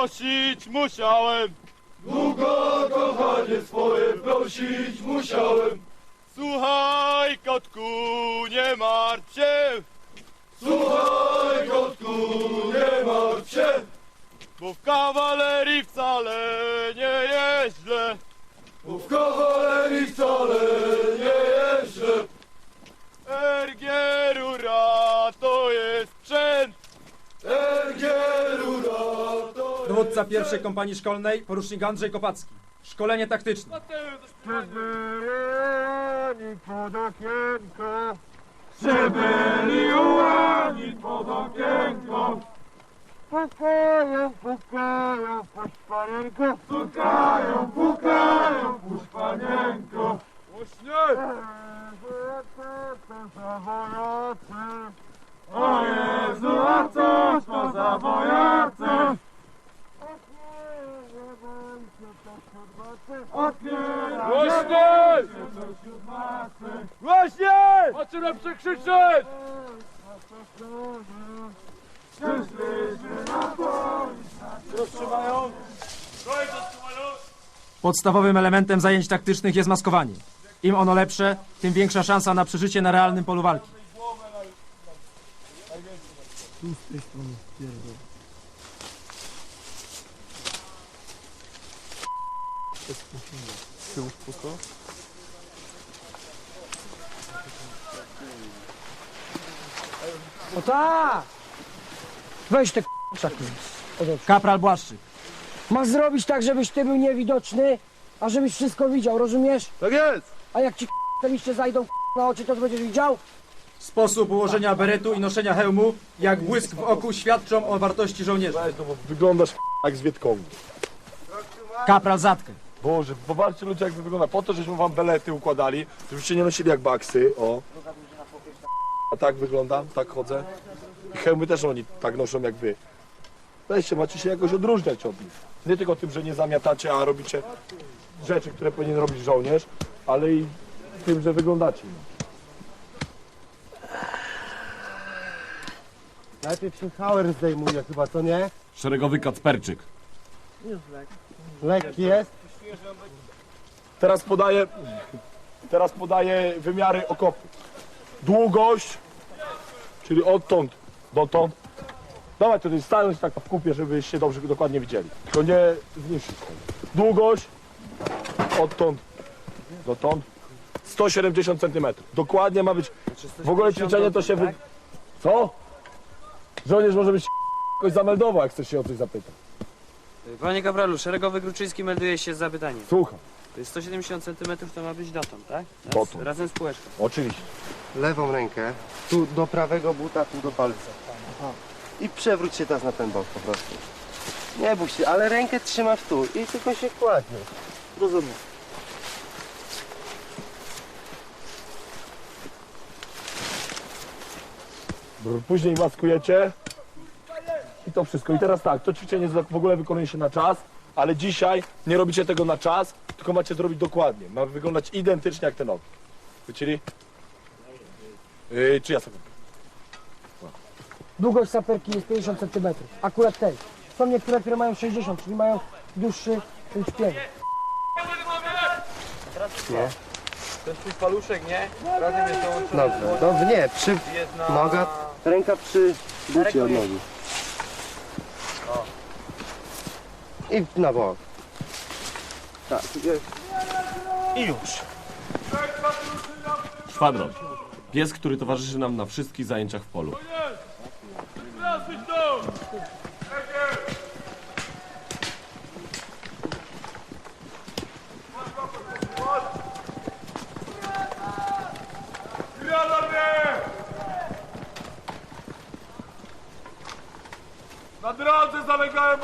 prosić musiałem. Długo kochanie swoje prosić musiałem. Słuchaj kotku, nie martw się. Słuchaj kotku, nie martw się. Bo w kawalerii wcale nie jest źle. Bo w kawalerii wcale nie jest źle. Ergierura to jest sprzęt. Ergierura to jest Dowódca pierwszej kompanii szkolnej, porucznik Andrzej Kopacki. Szkolenie taktyczne. Przybyli pod okienko, przybyli ułani pod okienko. Pukają, pukają, puszpanienko, pukają, pukają, puszpanienko. Głośniej! O Jezu, a cóż to za wojacy? Głośniej! Głośniej! Możemy przekrzyczeć! Roztrzymają? Podstawowym elementem zajęć taktycznych jest maskowanie. Im ono lepsze, tym większa szansa na przeżycie na realnym polu walki. O tak! Weź te krzaki. Kapral Błaszczyk. Masz zrobić tak, żebyś ty był niewidoczny, a żebyś wszystko widział, rozumiesz? Tak jest! A jak ci te liście zajdą na oczy, to będziesz widział? Sposób ułożenia beretu i noszenia hełmu, jak błysk w oku, świadczą o wartości żołnierza. No bo wyglądasz jak z Wietkongu. Kapral Zatkę. Boże, popatrzcie ludzie jak wy wygląda. Po to, żeśmy wam belety układali, żebyście nie nosili jak baksy, o. A tak wyglądam, tak chodzę. I hełmy też oni tak noszą jak wy. Weźcie, macie się jakoś odróżniać od nich. Nie tylko tym, że nie zamiatacie, a robicie rzeczy, które powinien robić żołnierz, ale i tym, że wyglądacie. Najpierw się hauer zdejmuje chyba, co nie? Szeregowy Kacperczyk. Lekki jest. Teraz podaję, teraz podaję wymiary okopu. Długość, czyli odtąd dotąd. Dawaj tutaj stanąć tak w kupie, żebyście dobrze dokładnie widzieli. Tylko nie zniszczyć. Długość, odtąd dotąd. 170 cm. Dokładnie ma być. W ogóle ćwiczenie to się wy... Co? Żołnierz może być jakoś zameldował, jak chcesz się o coś zapytać. Panie kapralu, szeregowy Gruczyński melduje się z zapytaniem. Słucham. To jest 170 cm, to ma być dotąd, tak? Raz, Dotąd. Razem z półeczką. Oczywiście. Lewą rękę, tu do prawego buta, tu do palca. I przewróć się teraz na ten bok po prostu. Nie bój się, ale rękę trzymasz tu i tylko się kładniesz. Rozumiem. Później maskujecie i to wszystko. I teraz tak, to ćwiczenie w ogóle wykonuje się na czas, ale dzisiaj nie robicie tego na czas, tylko macie zrobić dokładnie. Ma wyglądać identycznie jak ten ogień. Wycięli? Yy, czy ja sobie? Długość saperki jest 50 cm. Akurat tej. Są niektóre, które mają 60, czyli mają dłuższy szpieg. To jest twój paluszek, nie? Razem jest dołączony. Dobrze, dobrze, nie, przy... Noga, ręka przy bucie od nogi. I na bok. Tak, jest. Szwadron. Pies, który towarzyszy nam na wszystkich zajęciach w polu.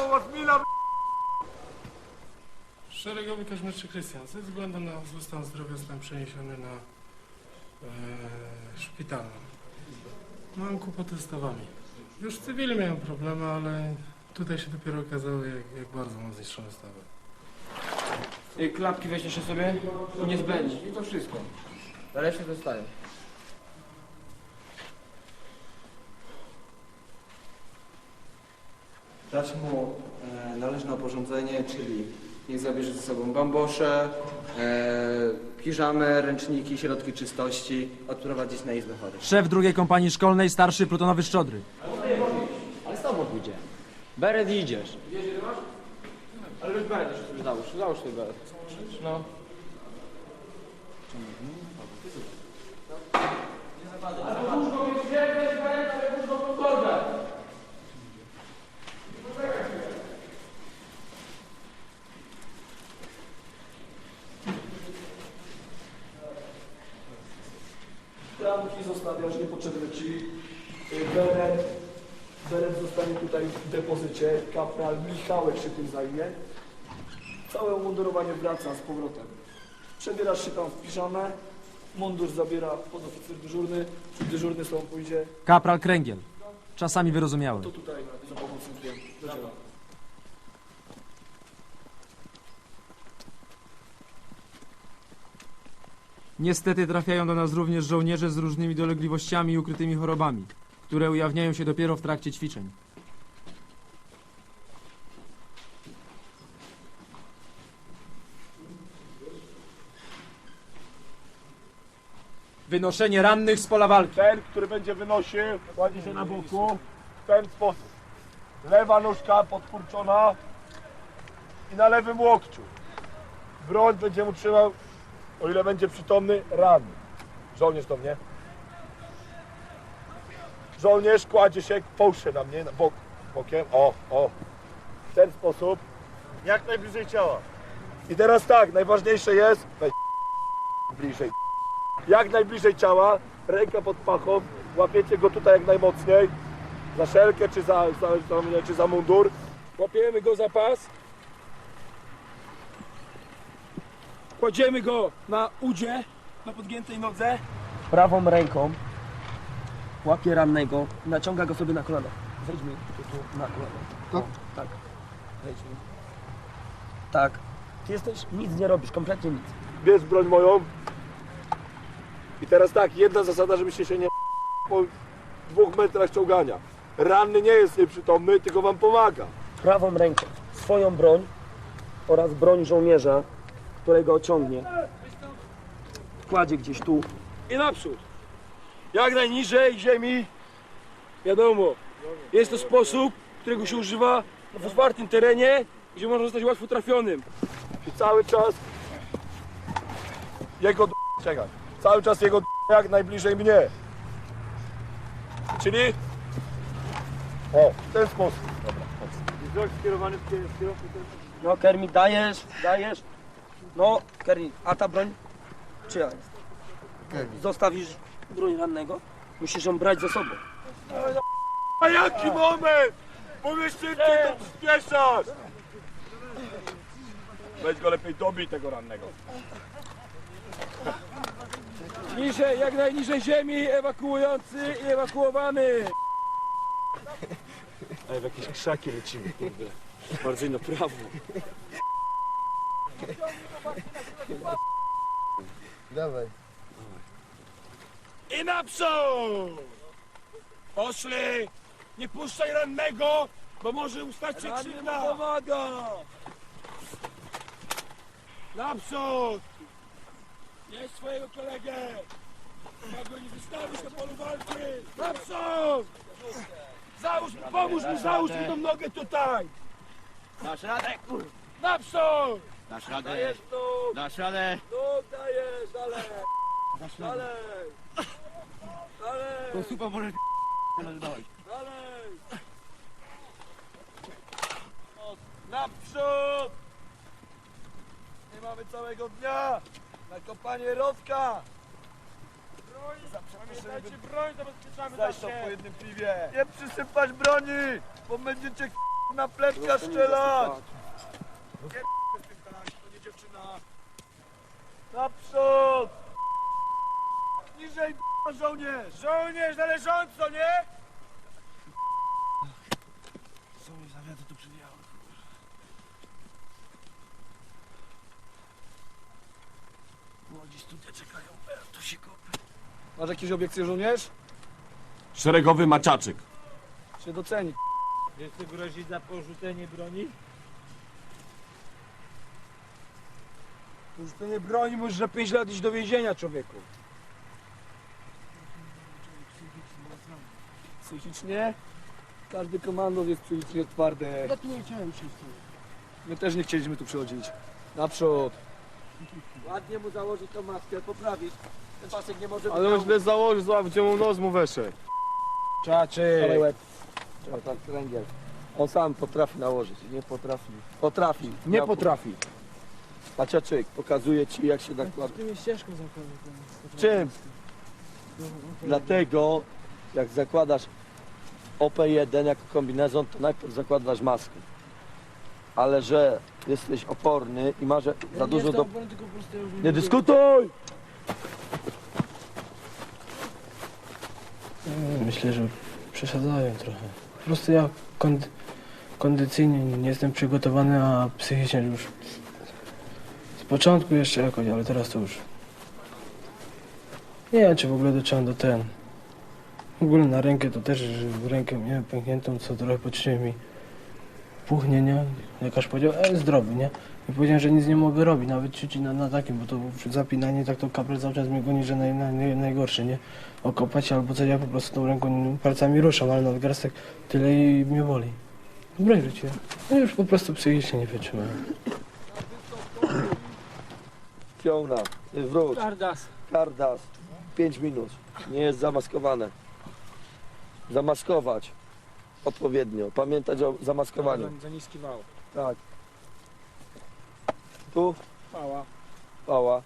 Zalegałem o was mila Szeregowy Kaźmierczy Krystian, ze względu na zły stan zdrowia zostałem przeniesiony na e, szpital. Mam kłopoty z stawami. Już w cywilu miałem problemy, ale tutaj się dopiero okazało, jak, jak bardzo mam zniszczone stawy. Y, Klapki weź jeszcze sobie, niezbędnie. I to wszystko. Resztę zostaje. Dać mu e, należne oporządzenie, czyli niech zabierze ze sobą bambosze, e, piżamy, ręczniki, środki czystości, odprowadzić na izbę chorych. Szef drugiej kompanii szkolnej, starszy plutonowy Szczodry. Ale z tobą pójdzie. Beret idziesz. Ale już beret jeszcze sobie załóż, załóż sobie beret. No. Klamki zostawiasz niepotrzebne ci. Y, Beret, beret zostanie tutaj depozycie. Kapral Michałek się tym zajmie. Całe umundurowanie wraca z powrotem. Przebierasz się tam w piżamę. Mundur zabiera podoficer dyżurny. Czy dyżurny z tobą pójdzie, Kapral Kręgiel. Czasami wyrozumiały. to tutaj za pomocnikiem do dzieła. Niestety trafiają do nas również żołnierze z różnymi dolegliwościami i ukrytymi chorobami, które ujawniają się dopiero w trakcie ćwiczeń. Wynoszenie rannych z pola walki. Ten, który będzie wynosił, kładzie się na boku w ten sposób. Lewa nóżka podkurczona i na lewym łokciu. Broń będzie mu trzymał, o ile będzie przytomny, ranny. Żołnierz do mnie. Żołnierz kładzie się, połóż na mnie, na bok, bokiem, o, o. W ten sposób. Jak najbliżej ciała. I teraz tak, najważniejsze jest, weź bliżej jak najbliżej ciała, ręka pod pachą, łapiecie go tutaj jak najmocniej, za szelkę czy za, za, za, czy za mundur. Łapiemy go za pas. Kładziemy go na udzie, na podgiętej nodze. Prawą ręką łapie rannego, naciąga go sobie na kolano. Zejdźmy tu, tu na kolano. Tak? tak. Zejdźmy. Tak. Ty jesteś, nic nie robisz, kompletnie nic. Bierz broń moją. I teraz tak, jedna zasada, żebyście się nie po dwóch metrach ciągania. Ranny nie jest nieprzytomny, tylko wam pomaga. Prawą ręką swoją broń oraz broń żołnierza, którego ociągnie, kładzie gdzieś tu. I naprzód. Jak najniżej ziemi. Wiadomo, jest to sposób, którego się używa w otwartym terenie, gdzie można zostać łatwo trafionym. I cały czas jego d- czekaj. Cały czas jego d- jak najbliżej mnie. Czyli o, w ten sposób. Dobra. skierowany w kierunku No Kermit, dajesz, dajesz. No Kermit, a ta broń czyja jest? Zostawisz broń rannego? Musisz ją brać ze sobą. A jaki moment? Mówisz szybciej, to przyspieszasz! Weź go lepiej dobij tego rannego. Niżej, jak najniżej ziemi, ewakuujący i ewakuowany! Ej, w jakieś krzaki lecimy, kurde. Bardziej na prawo. Dawaj. I naprzód! Poszli! Nie puszczaj rannego, bo może ustać się krzywda! pomaga! Naprzód! Nie swojego kolegę! Ma go nie wystawić na polu walki! Naprzód! Załóż, pomóż mu, załóż mu tą nogę tutaj! Dasz radę. Naprzód! Dasz radę, Dajesz tu! dasz radę. Tu dajesz, dalej! Dalej! Dalej! To super może... Dalej. Dalej! Naprzód! Nie mamy całego dnia na kopanie rowka! Broń! Pamiętajcie, broń zabezpieczamy Zaś to po jednym piwie! Nie przysypać broni! Bo będziecie na pletka strzelać! Nie z tym tak, to nie dziewczyna! Naprzód! Niżej żołnierz! Żołnierz należąco, nie? gdzieś tutaj czekają. Tu się kopy. Masz jakieś obiekcje, żołnierz? Szeregowy maczaczyk. Się doceni. Wiesz, co grozi za porzucenie broni? Porzucenie broni możesz za 5 lat iść do więzienia, człowieku. Psychicznie? Każdy komandor jest psychicznie twardy. Ja tu nie chciałem przyjść. My też nie chcieliśmy tu przychodzić. Naprzód. Ładnie mu założyć tą maskę, poprawić. Ten pasek nie może Ale on źle założył, złap, gdzie mu nos mu weszedł. Czaczy. Dawaj łeb. Trzeba tak kręgiel. On sam potrafi nałożyć. Nie potrafi. Potrafi. Nie potrafi. Maciaczyk, pokazuje ci jak się nakłada. Tymi ścieżką zakładam. Czym? Dlatego jak zakładasz OP1 jako kombinezon, to najpierw zakładasz maskę. Ale że jesteś oporny i masz za dużo do... Nie dyskutuj! Myślę, że przesadzają trochę. Po prostu ja kondy- kondycyjnie nie jestem przygotowany, a psychicznie już z początku jeszcze jakoś, ale teraz to już nie wiem, czy w ogóle dotrzymam do ten. W ogóle na rękę to też rękę miałem pękniętą, co trochę poczułem mi puchnie, nie? Lekarz powiedział, e, zdrowy, nie? I powiedziałem, że nic nie mogę robić, nawet ćwiczyć na, na takim, bo to zapinanie tak to kapel cały czas mnie goni, że naj, naj, najgorsze, nie? okopać albo coś, ja po prostu tą ręką palcami ruszam, ale nadgarstek tyle i mnie boli. Broń rzuciłem. No już po prostu psychicznie nie wytrzymałem. Fiona, wróć. Kardas. Kardas. 5 minut. Nie jest zamaskowane. Zamaskować. Odpowiednio. Pamiętać o zamaskowaniu. Za niski wał. Tak. Tu Pała. pała.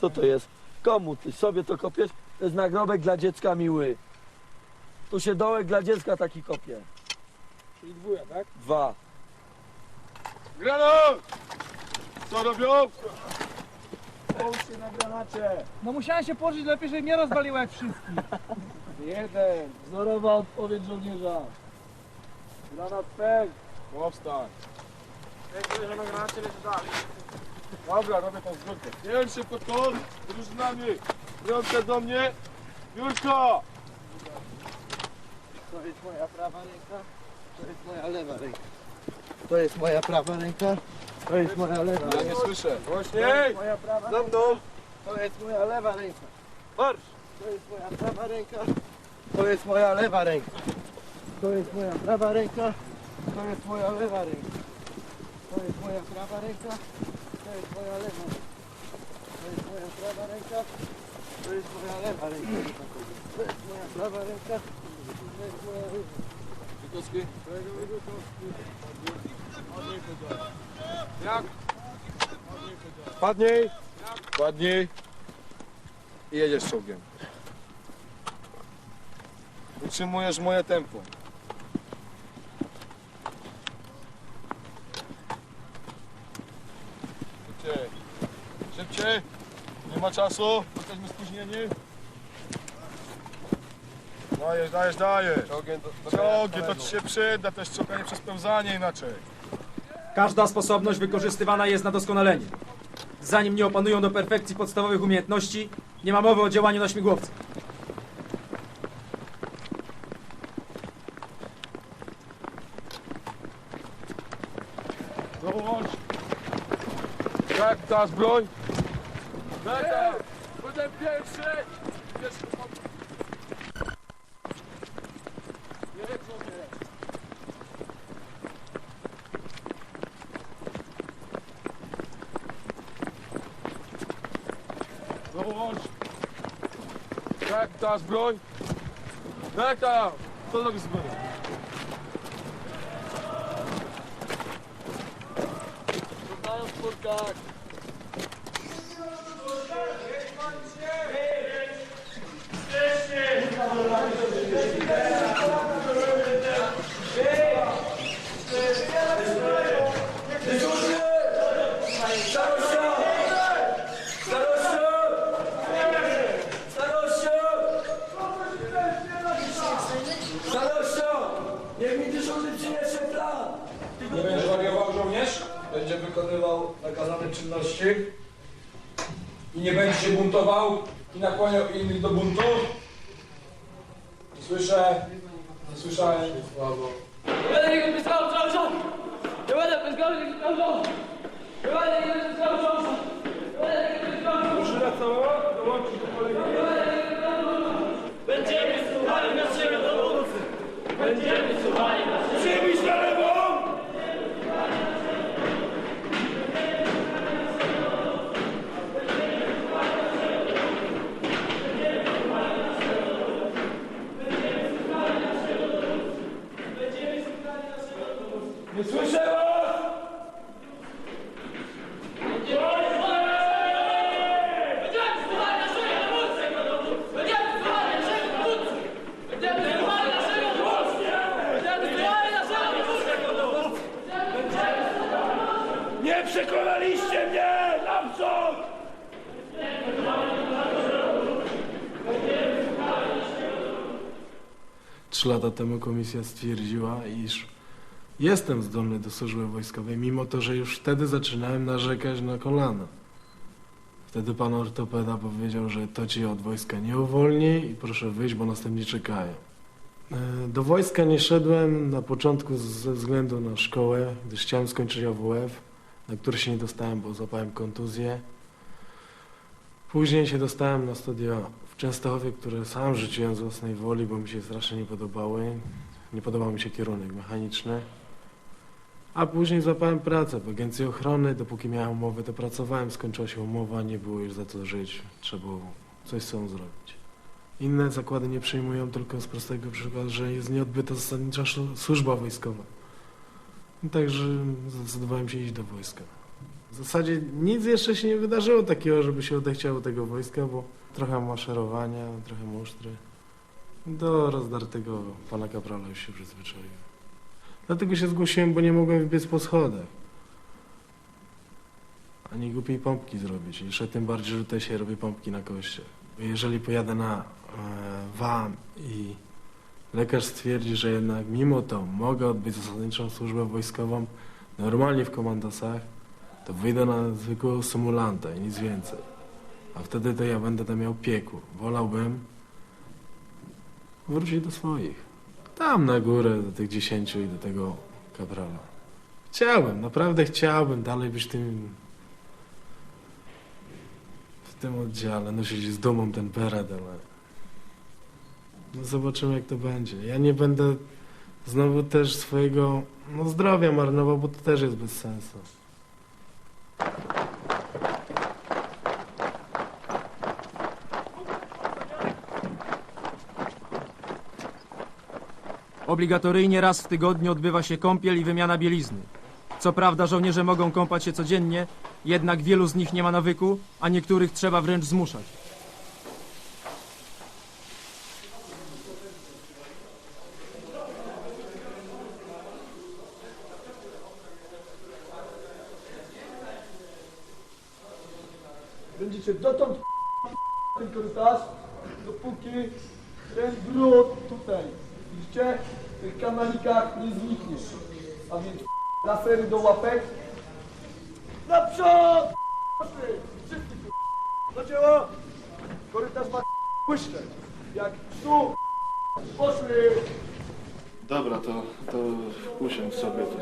Co to jest? Komu ty sobie to kopiesz? To jest nagrobek dla dziecka miły. Tu się dołek dla dziecka taki kopie. Czyli dwuja, tak? Dwa. Granat! Co robią? Połóż się na granacie. No musiałem się położyć lepiej, żeby nie rozwaliła jak wszystkich. Jeden. Wzorowa odpowiedź żołnierza. Granat pęk. Powstań. Dobra, robię tą zbiórkę. Pierwszy podkład z drużynami. Piątka do mnie. Jurko! To jest moja prawa ręka, to jest moja lewa ręka. To jest moja prawa ręka, to jest moja lewa Ja ręka. nie słyszę. Głośniej! jest moja prawa Za mną! To jest moja lewa ręka. Marsz! To jest moja prawa ręka. To jest moja lewa ręka. To jest moja prawa ręka. To jest moja lewa ręka. To jest moja prawa ręka. To jest moja lewa ręka. To jest moja prawa ręka. To jest moja lewa ręka. To jest moja prawa ręka. To jest moja lewa. Witowski. Jak? Padnij. Padnij. I jedziesz czołgiem. Utrzymujesz moje tempo. Szybciej. Szybciej. Nie ma czasu. Jesteśmy spóźnieni. Dajesz, dajesz, dajesz. Czołgie, to ci się przyda, też czokanie przez pełzanie inaczej. Każda sposobność wykorzystywana jest na doskonalenie. Zanim nie opanują do perfekcji podstawowych umiejętności, nie ma mowy o działaniu na śmigłowcu. Dołącz. Jak dasz broń? Beka! Będę pierwszy! Pierwszy. Dołącz. Jak dasz broń? Beka! Co robisz z bronią? Czwórkach. Niech mi dyżurny przyniesie plan! Nie będzie wykonywał nakazane czynności. Nie będzie się buntował i nakłaniał innych do buntu? Nie słyszę, nie słyszałem. Słabo. Nie będę pyskał cały czas! Nie będę cały czas! Nie będę pyskał cały czas! Nie będę pyskał cały czas! Drużyna cała do kolegi. Będziemy słuchali naszego dowódcy! Będziemy słuchali naszego Przyjmij na lewą! Nie słyszę was! Będziemy słuchali naszego dowódcy! Będziemy słuchali naszego dowódcy! Będziemy słuchali naszego dowódcy! Będziemy słuchali naszego dowódcy! Nie przekonaliście mnie! Naprzód! Trzy lata temu komisja stwierdziła, iż jestem zdolny do służby wojskowej, mimo to, że już wtedy zaczynałem narzekać na kolana. Wtedy pan ortopeda powiedział, że to cię od wojska nie uwolni i proszę wyjść, bo następnie czekają. E, Do wojska nie szedłem na początku ze względu na szkołę, gdyż chciałem skończyć AWF, na który się nie dostałem, bo złapałem kontuzję. Później się dostałem na studia Częstochowie, które sam rzuciłem z własnej woli, bo mi się strasznie nie podobały. Nie podobał mi się kierunek mechaniczny. A później złapałem pracę w agencji ochrony. Dopóki miałem umowę, to pracowałem. Skończyła się umowa, nie było już za co żyć. Trzeba było coś z sobą zrobić. Inne zakłady nie przyjmują tylko z prostego przykładu, że jest nieodbyta zasadnicza służba wojskowa. Także zdecydowałem się iść do wojska. W zasadzie nic jeszcze się nie wydarzyło takiego, żeby się odechciało tego wojska, bo trochę maszerowania, trochę musztry. Do rozdartego pana kaprala już się przyzwyczaiłem. Dlatego się zgłosiłem, bo nie mogłem wbiec po schodach. Ani głupiej pompki zrobić. Jeszcze tym bardziej, że tutaj się robi pompki na koście. Jeżeli pojadę na e, WAM i lekarz stwierdzi, że jednak mimo to mogę odbyć zasadniczą służbę wojskową normalnie w komandosach, to wyjdę na zwykłego symulanta i nic więcej. A wtedy to ja będę tam miał piekło. Wolałbym wrócić do swoich. Tam na górę, do tych dziesięciu i do tego kaprala. Chciałbym, naprawdę chciałbym dalej być tym w tym oddziale, nosić z dumą ten beret, ale no zobaczymy jak to będzie. Ja nie będę znowu też swojego no, zdrowia marnował, bo to też jest bez sensu. Obligatoryjnie raz w tygodniu odbywa się kąpiel i wymiana bielizny. Co prawda żołnierze mogą kąpać się codziennie, jednak wielu z nich nie ma nawyku, a niektórych trzeba wręcz zmuszać. Będziecie dotąd ten korytarz, dopóki ten brud tutaj, widzicie, w tych kanalikach nie zniknie. A więc lasery do łapek. Naprzód! Wszyscy do dzieła! Korytarz ma błyszczeć. Jak tu poszły. Dobra, to, to usiądź sobie tu.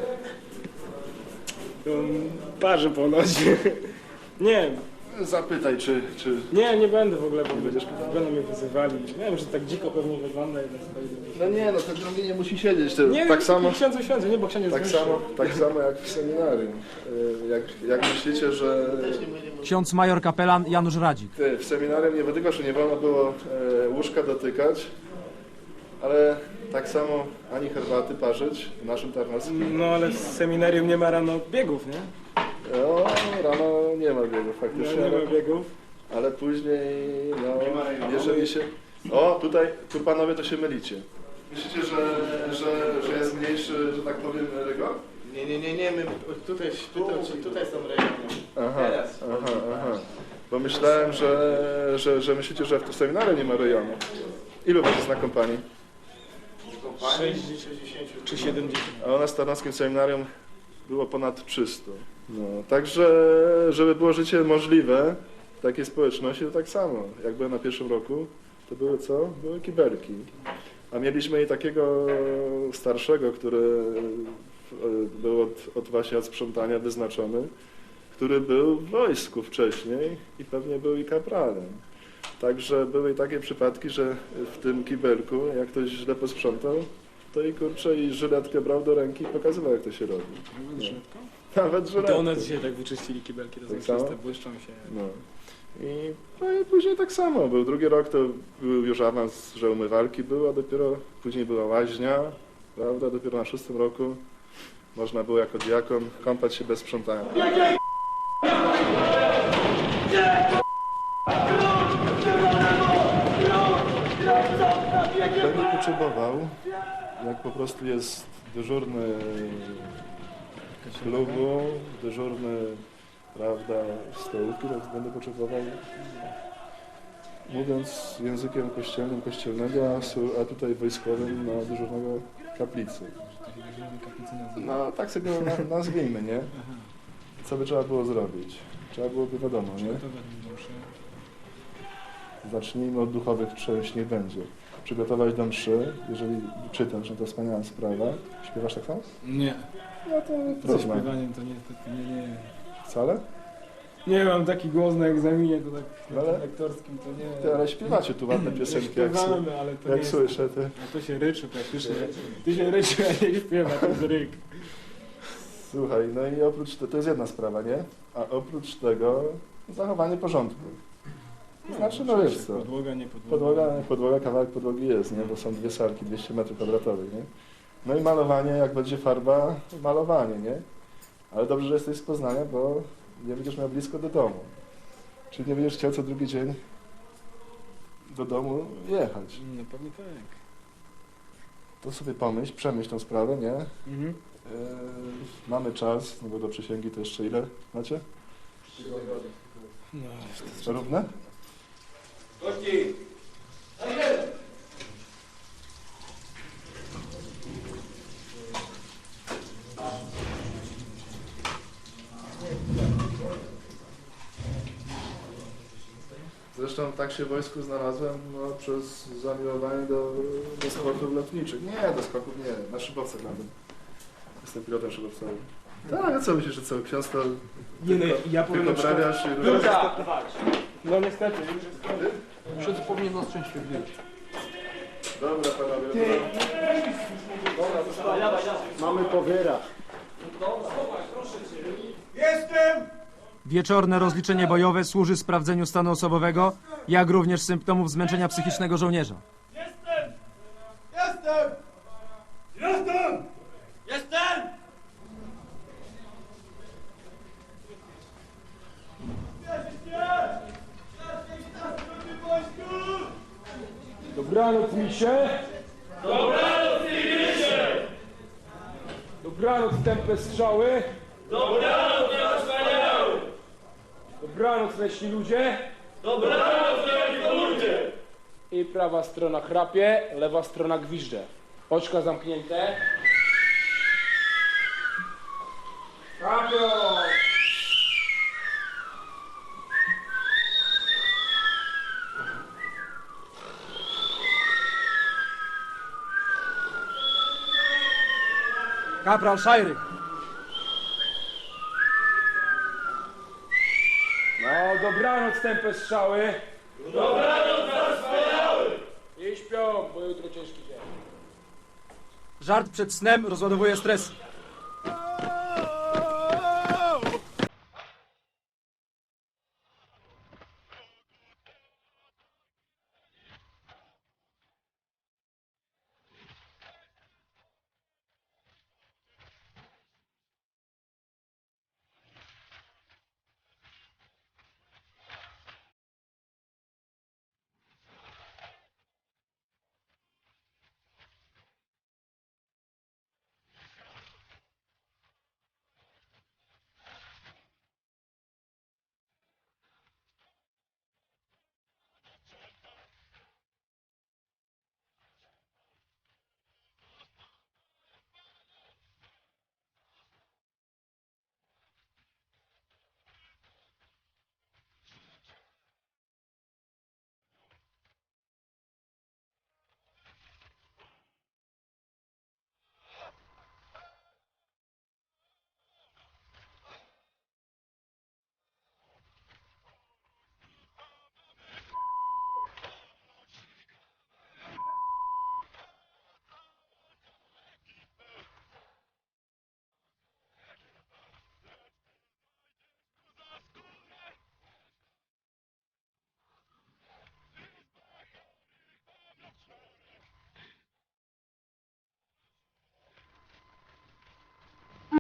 Parzę ponoć. Nie, Zapytaj, czy, czy... nie, nie będę w ogóle, bo będziesz będą mnie wyzywali. Wiem, że tak dziko pewnie wygląda i tak stoi. No nie, no ten drugi nie musi siedzieć. To Nie, tak samo, Ksiądz usiądzie, nie, bo ksiądz jest tak samo, tak samo jak w seminarium. Y, Jak, jak myślicie, że Ksiądz major kapelan Janusz Radzik. ty, w seminarium nie tylko, że nie wolno było e, łóżka dotykać, ale tak samo ani herbaty parzyć w naszym tarnowskim. No ale w seminarium nie ma rano biegów, nie? No, rano nie ma biegu No, faktycznie, nie ale, ma biegów. ale później, no, jeżeli się... O, tutaj, tu panowie to się mylicie. Myślicie, że, że, że jest mniejszy, że tak powiem, rygor? Nie, nie, nie, nie, my tutaj, tutaj, tutaj są rejony. Aha, aha, aha. Bo myślałem, że, że, że myślicie, że w seminarium nie ma rejonu. Ilu was jest na kompanii? 60 czy 70. A u nas w Tarnowskim Seminarium było ponad 300. No, także, żeby było życie możliwe, takiej społeczności to tak samo. Jak byłem na pierwszym roku, to były co? Były kibelki. A mieliśmy i takiego starszego, który e, był od, od właśnie od sprzątania wyznaczony, który był w wojsku wcześniej i pewnie był i kapralem. Także były i takie przypadki, że w tym kibelku, jak ktoś źle posprzątał, to i kurczę i żyletkę brał do ręki i pokazywał jak to się robi. No. Nawet żyletkę. To one dzisiaj tak wyczyścili kibelki, to Tak błyszczą się. No. I, no i później tak samo był. Drugi rok to był już awans, że umywalki były, a dopiero później była łaźnia, prawda? Dopiero na szóstym roku można było jako diakon kąpać się bez sprzątania. Będę potrzebował, jak po prostu jest dyżurny klubu, dyżurny prawda, stołówki, to będę potrzebował, mówiąc językiem kościelnym, kościelnego, a, tutaj wojskowym, no, dyżurnego kaplicy. No, tak sobie go na, nazwijmy, nie? Co by trzeba było zrobić? Trzeba byłoby wiadomo, nie? Zacznijmy od duchowych czymś, niech będzie. Przygotować do mszy, jeżeli czytasz, no to wspaniała sprawa. Śpiewasz tak samo? Nie, No to ze trudno. śpiewaniem to niestety nie, nie. Wcale? Nie mam taki głos na egzaminie, to tak No ale- na lektorskim to nie. Ty, ale śpiewacie tu ładne piosenki, jak, sły- śpiewamy, ale to jak nie jest- słyszę. Ty. A to się ryczy praktycznie. Ty się ryczy, a nie śpiewa, to jest ryk. Słuchaj, no i oprócz tego, to jest jedna sprawa, nie? A oprócz tego zachowanie porządku. Znaczy, no wiesz co, Podłoga, nie podłoga. podłoga, podłoga, kawałek podłogi jest, nie? Bo są dwie salki, 200 metrów kwadratowych, nie? No i malowanie, jak będzie farba, malowanie, nie? Ale dobrze, że jesteś z Poznania, bo nie będziesz miał blisko do domu. Czyli nie będziesz chciał co drugi dzień do domu jechać. No pewnie tak. To sobie pomyśl, przemyśl tą sprawę, nie? Mhm. Yy, mamy czas, no bo do przysięgi to jeszcze ile macie? No, Równe? Zresztą tak się w wojsku znalazłem no, przez zamiłowanie do, do sportów lotniczych. Nie, do skoków nie, na szybowcach latem. Jestem pilotem szybowcowym. Tak, a co myślisz, że co, ksiądz to Nie, no, ja powiem tylko na przykład- prawiasz i różne... No niestety. Przed powinien nas szczęście wziąć. Dobra panowie, dobra. Mamy powiera. Wieczorne rozliczenie bojowe służy sprawdzeniu stanu osobowego, jak również symptomów zmęczenia psychicznego żołnierza. Jestem! Jestem! Jestem! Dobranoc, misie. Dobranoc, Igrysie! Dobranoc, tępe strzały. Dobranoc! Dobranoc, leśni ludzie. Dobranoc, wielki ludzie! I prawa strona chrapie, lewa strona gwizdże. Oczka zamknięte. Kapio! Kapral Szajry. No, dobranoc, tępe strzały. Dobranoc, wspaniały! I śpią, bo jutro ciężki dzień. Żart przed snem rozładowuje stres.